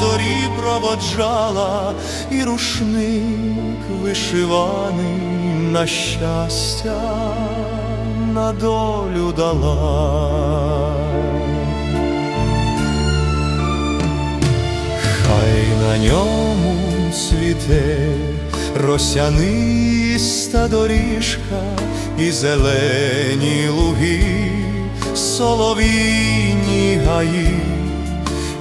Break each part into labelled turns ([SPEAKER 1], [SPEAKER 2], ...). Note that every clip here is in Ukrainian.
[SPEAKER 1] зорі проводжала, і рушник вишиваний на щастя на долю дала. Хай на ньому цвіте росяниста доріжка і зелені луги, солов'їні гаї,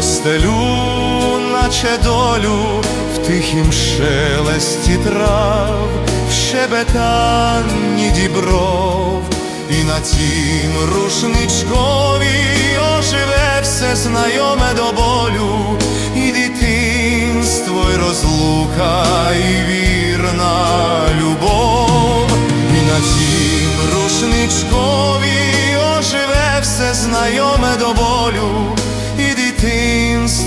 [SPEAKER 1] Рушник, простелю, наче долю в тихім шелесті трав, в щебетанні дібров, і на тім рушничкові оживе все знайоме до болю, і дитинство, і розлука, і вірна любов, і на тім рушничкові оживе все знайоме до болю,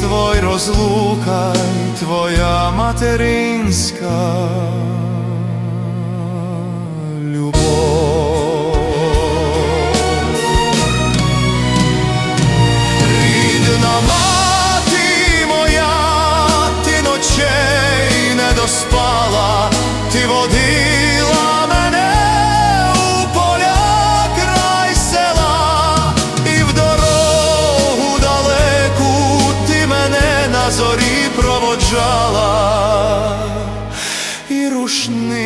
[SPEAKER 1] і розлука, і твоя материнська любов. Рідна мати моя, ти ночей не доспала, ти водила проводжала, і рушник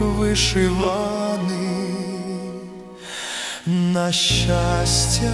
[SPEAKER 1] вишиваний. На щастя